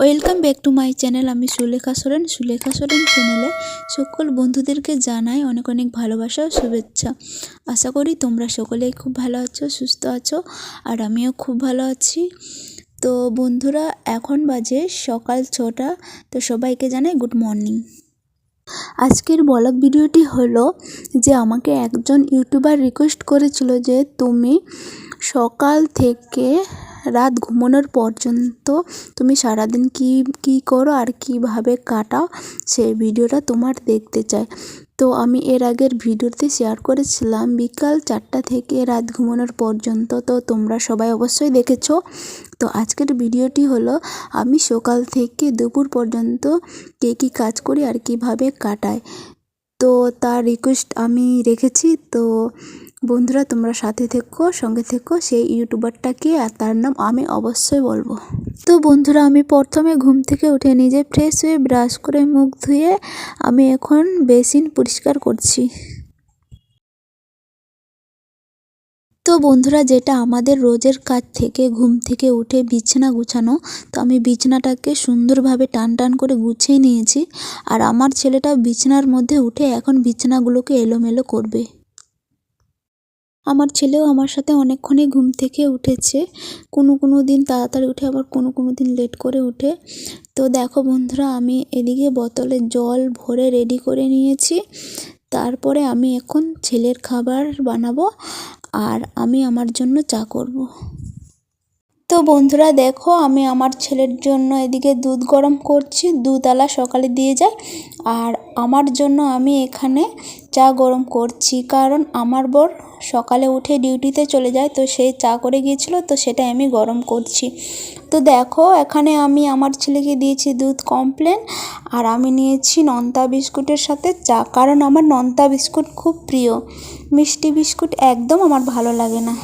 Welcome back to my channel, আমি সুলেখা সোরেন। সুলেখা সোরেন চ্যানেলে সকল বন্ধুদেরকে জানাই অনেক অনেক ভালোবাসা ও শুভেচ্ছা। আশা করি তোমরা সকলেই খুব ভালো আছো, সুস্থ আছো, আর আমিও খুব ভালো আছি। তো বন্ধুরা, এখন বাজে সকাল ছটা, তো সবাইকে জানাই গুড মর্নিং আজকের ব্লগ ভিডিওটি হলো যে আমাকে একজন ইউটিউবার রিকোয়েস্ট করেছিল যে তুমি সকাল থেকে রাত ঘুমানোর পর্যন্ত তুমি সারাদিন কী কী করো আর কীভাবে কাটাও, সেই ভিডিওটা তোমার দেখতে চাই। তো আমি এর আগের ভিডিওতে শেয়ার করেছিলাম, বিকাল চারটা থেকে রাত ঘুমানোর পর্যন্ত তো তোমরা সবাই অবশ্যই দেখেছ। তো আজকের ভিডিওটি হলো, আমি সকাল থেকে দুপুর পর্যন্ত কে, কী কাজ করি আর কীভাবে কাটাই। তো তার রিকোয়েস্ট আমি রেখেছি, তো বন্ধুরা, তোমরা সাথে থেকো, সঙ্গে থেকো। সেই ইউটিউবারটাকে আর তার নাম আমি অবশ্যই বলব। তো বন্ধুরা, আমি প্রথমে ঘুম থেকে উঠে নিজে ফ্রেশ হয়ে ব্রাশ করে মুখ ধুয়ে আমি এখন বেসিন পরিষ্কার করছি। তো বন্ধুরা, যেটা আমাদের রোজের কাজ থেকে ঘুম থেকে উঠে বিছানা গুছানো, তো আমি বিছানাটাকে সুন্দরভাবে টান টান করে গুছিয়ে নিয়েছি। আর আমার ছেলেটা বিছানার মধ্যে উঠে এখন বিছানাগুলোকে এলোমেলো করবে। আমার ছেলেও আমার সাথে অনেকক্ষণই ঘুম থেকে উঠেছে। কোনো কোনো দিন তাড়াতাড়ি উঠে, আবার কোনো কোনো দিন লেট করে উঠে। তো দেখো বন্ধুরা, আমি এদিকে বোতলে জল ভরে রেডি করে নিয়েছি। তারপরে আমি এখন ছেলের খাবার বানাবো আর আমি আমার জন্য চা করব। তো বন্ধুরা দেখো, আমি আমার ছেলের জন্য এদিকে দুধ গরম করছি। দুধওয়ালা সকালে দিয়ে যায়। আর আমার জন্য আমি এখানে চা গরম করছি। কারণ আমার বর সকালে উঠে ডিউটিতে চলে যায়, তো সে চা করে গিয়েছিল, তো সেটা আমি গরম করছি। তো দেখো, এখানে আমি আমার ছেলেকে দিয়েছি দুধ কমপ্লেন, আর আমি নিয়েছি নন্তা বিস্কুটের সাথে চা। কারণ আমার নন্তা বিস্কুট খুব প্রিয়। মিষ্টি বিস্কুট একদম আমার ভালো লাগে না।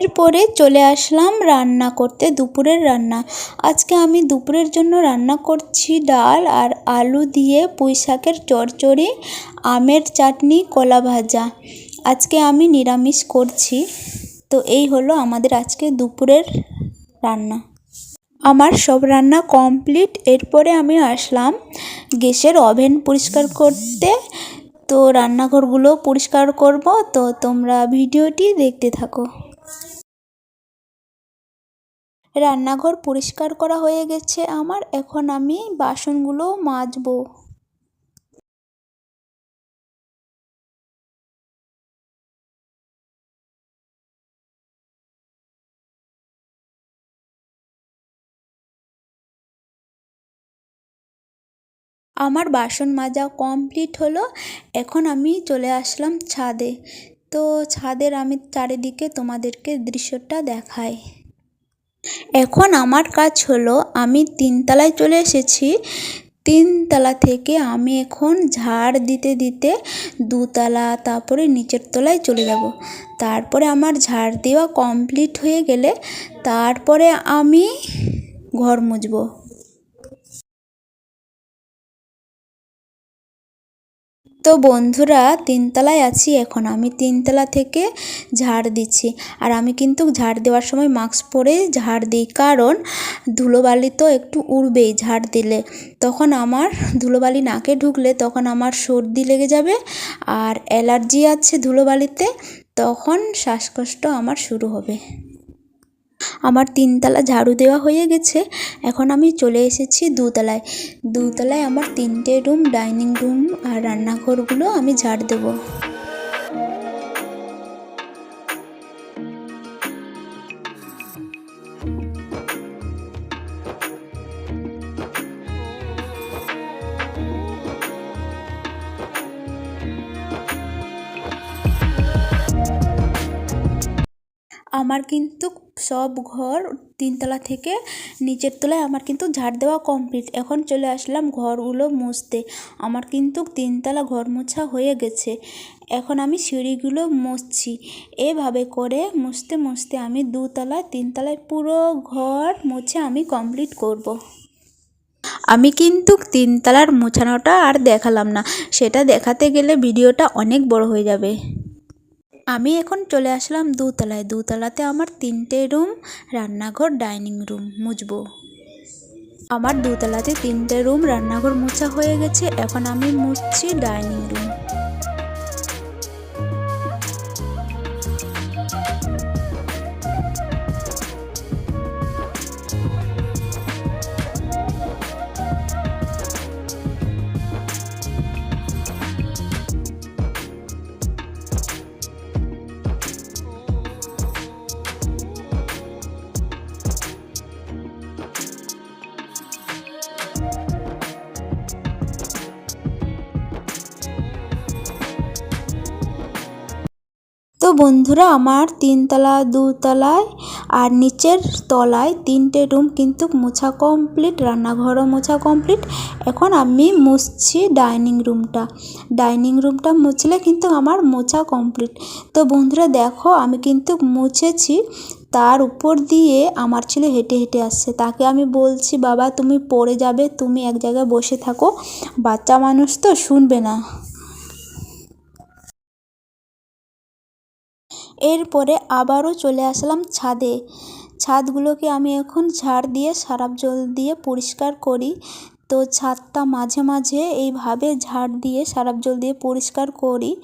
এরপরে চলে আসলাম রান্না করতে, দুপুরের রান্না। আজকে আমি দুপুরের জন্য রান্না করছি ডাল আর আলু দিয়ে পুঁই শাকের চচ্চড়ি আমের চাটনি, কলা ভাজা। আজকে আমি নিরামিষ করছি। তো এই হলো আমাদের আজকে দুপুরের রান্না। আমার সব রান্না কমপ্লিট। এরপরে আমি আসলাম গ্যাসের ওভেন পরিষ্কার করতে। তো রান্নাঘরগুলো পরিষ্কার করব। তো তোমরা ভিডিওটি দেখতে থাকো। রান্নাঘর পরিষ্কার করা হয়ে গেছে আমার, এখন আমি বাসনগুলো মাজবো। আমার বাসন মাজা কমপ্লিট হলো, এখন আমি চলে আসলাম ছাদে। তো ছাদের আমি চারিদিকে তোমাদেরকে দৃশ্যটা দেখাই। এখন আমার কাজ হলো, আমি তিনতলায় চলে এসেছি। তিনতলা থেকে আমি এখন ঝাড় দিতে দিতে দুতলা, তারপরে নিচের তলায় চলে যাব। তারপরে আমার ঝাড় দেওয়া কমপ্লিট হয়ে গেলে তারপরে আমি ঘর মুছবো। তো বন্ধুরা, তিনতলায় আছি এখন। আমি তিনতলা থেকে ঝাড় দিচ্ছি। আর আমি কিন্তু ঝাড় দেওয়ার সময় মাস্ক পরে ঝাড় দিই। কারণ ধুলোবালি তো একটু উড়বেই ঝাড় দিলে। তখন আমার ধুলোবালি নাকে ঢুকলে তখন আমার সর্দি লেগে যাবে আর অ্যালার্জি আছে ধুলোবালিতে, তখন শ্বাসকষ্ট আমার শুরু হবে। আমার তিনতলা ঝাড়ু দেওয়া হয়ে গেছে। এখন আমি চলে এসেছি দুতলায়। দুতলায় আমার তিনটে রুম, ডাইনিং রুম আর রান্নাঘরগুলো আমি ঝাড় দেবো। আমার কিন্তু সব ঘর তিনতলা থেকে নিচের তলায় আমার কিন্তু ঝাড় দেওয়া কমপ্লিট এখন চলে আসলাম ঘরগুলো মুছতে। আমার কিন্তু তিনতলা ঘর মোছা হয়ে গেছে। এখন আমি সিঁড়িগুলো মুছছি। এভাবে করে মুছতে মুছতে আমি দুতলায়, তিনতলায় পুরো ঘর মুছে আমি কমপ্লিট করব। আমি কিন্তু তিনতলার মোছানোটা আর দেখালাম না। সেটা দেখাতে গেলে ভিডিওটা অনেক বড় হয়ে যাবে। আমি এখন চলে আসলাম দুতলায়। দুতলাতে আমার তিনটে রুম, রান্নাঘর, ডাইনিং রুম মুছবো। আমার দুতলাতে তিনটে রুম, রান্নাঘর মোছা হয়ে গেছে। এখন আমি মুছছি ডাইনিং রুম। বন্ধুরা, আমার তিনতলা, দুতলায় আর নিচের তলায় তিনটে রুম কিন্তু মোছা কমপ্লিট, রান্নাঘরও মোছা কমপ্লিট। এখন আমি মুছছি ডাইনিং রুমটা। ডাইনিং রুমটা মুছলে কিন্তু আমার মোছা কমপ্লিট। তো বন্ধুরা, দেখো, আমি কিন্তু মুছেছি। তার উপর দিয়ে আমার ছেলে হেঁটে হেঁটে আসছে। তাকে আমি বলছি, বাবা, তুমি পড়ে যাবে, তুমি এক জায়গায় বসে থাকো। বাচ্চা মানুষ তো শুনবে না। এরপরে আবারও চলে আসলাম ছাদে। ছাদগুলোকে আমি এখন ঝাড় দিয়ে, সারাপ জল দিয়ে পরিষ্কার করি। তো ছাদটা মাঝে মাঝে এইভাবে ঝাড় দিয়ে, সারাপ জল দিয়ে পরিষ্কার করি।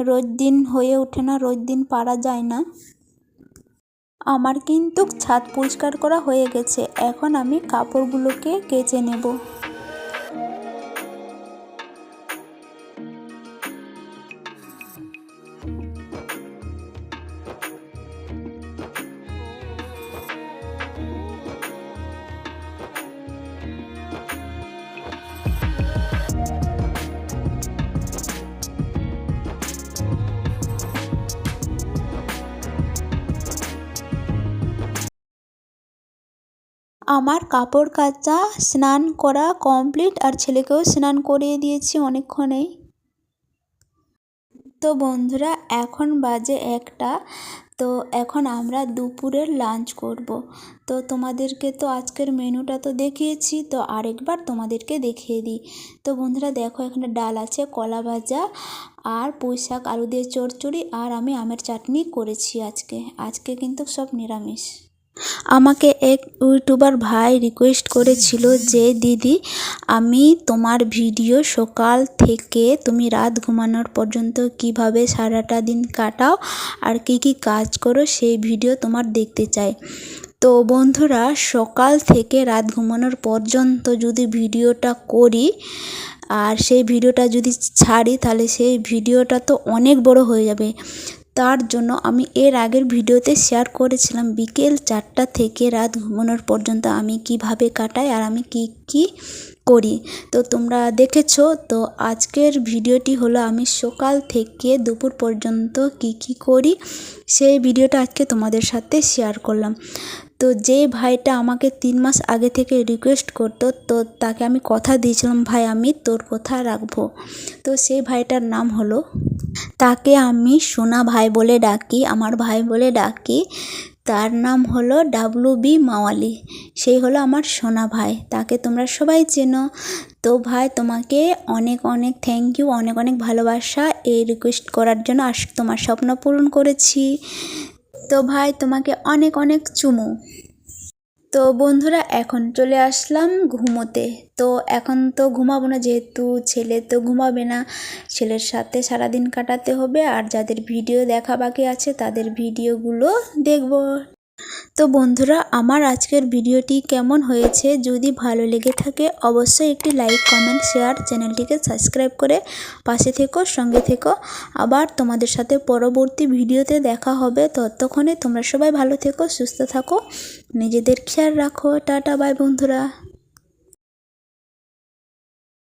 রোজ দিন হয়ে ওঠে না, রোজ দিন পারা যায় না। আমার কিন্তু ছাদ পরিষ্কার করা হয়ে গেছে। এখন আমি কাপড়গুলোকে কেচে নেব। আমার কাপড় কাচা, স্নান করা কমপ্লিট আর ছেলেকেও স্নান করিয়ে দিয়েছি অনেকক্ষণেই। তো বন্ধুরা, এখন বাজে একটা, তো এখন আমরা দুপুরের লাঞ্চ করব। তো তোমাদেরকে তো আজকের মেনুটা তো দেখিয়েছি, তো আরেকবার তোমাদেরকে দেখিয়ে দিই। তো বন্ধুরা, দেখো এখানে ডাল আছে, কলা ভাজা আর পুঁই শাক, আলু দিয়ে চড়চড়ি আর আমি আমের চাটনি করেছি আজকে। আজকে কিন্তু সব নিরামিষ। আমাকে এক ইউটিউবার ভাই রিকোয়েস্ট করেছিল যে, দিদি, আমি তোমার ভিডিও সকাল থেকে তুমি রাত ঘুমানোর পর্যন্ত কীভাবে সারাটা দিন কাটাও আর কি কি কাজ করো সেই ভিডিও তোমার দেখতে চাই। তো বন্ধুরা, সকাল থেকে রাত ঘুমানোর পর্যন্ত যদি ভিডিওটা করি আর সেই ভিডিওটা যদি ছাড়ি, তাহলে সেই ভিডিওটা তো অনেক বড় হয়ে যাবে। তার জন্য আমি এর আগের ভিডিওতে শেয়ার করেছিলাম বিকেল চারটা থেকে রাত ঘুমানোর পর্যন্ত আমি কীভাবে কাটাই আর আমি কি কি করি। তো তোমরা দেখেছ, তো আজকের ভিডিওটি হলো আমি সকাল থেকে দুপুর পর্যন্ত কি কি করি, সেই ভিডিওটা আজকে তোমাদের সাথে শেয়ার করলাম। তো যে ভাইটা আমাকে তিন মাস আগে থেকে রিকোয়েস্ট করতো, তো তাকে আমি কথা দিয়েছিলাম, ভাই, আমি তোর কথা রাখব? তো সেই ভাইটার নাম হলো, তাকে আমি সোনা ভাই বলে ডাকি, আমার ভাই বলে ডাকি। তার নাম হলো ডাবলু বি মাওয়ালি। সেই হলো আমার সোনা ভাই। তাকে তোমরা সবাই চেনো। তো ভাই, তোমাকে অনেক অনেক থ্যাংক ইউ অনেক অনেক ভালোবাসা। এই রিকোয়েস্ট করার জন্য আর তোমার স্বপ্ন পূরণ করেছি। তো ভাই, তোমাকে অনেক অনেক চুমু। তো বন্ধুরা, এখন চলে আসলাম ঘুমোতে। তো এখন তো ঘুমাবো না যেহেতু ছেলে তো ঘুমাবে না। ছেলের সাথে সারাদিন কাটাতে হবে আর যাদের ভিডিও দেখা বাকি আছে তাদের ভিডিওগুলো দেখব। তো বন্ধুরা, আমার আজকের ভিডিওটি কেমন হয়েছে? যদি ভালো লেগে থাকে, অবশ্যই একটি লাইক, কমেন্ট, শেয়ার চ্যানেলটিকে সাবস্ক্রাইব করে পাশে থেকো, সঙ্গে থেকো। আবার তোমাদের সাথে পরবর্তী ভিডিওতে দেখা হবে। ততক্ষণে তোমরা সবাই ভালো থেকো, সুস্থ থাকো। নিজেদের খেয়াল রাখো। টাটা, বাই বন্ধুরা।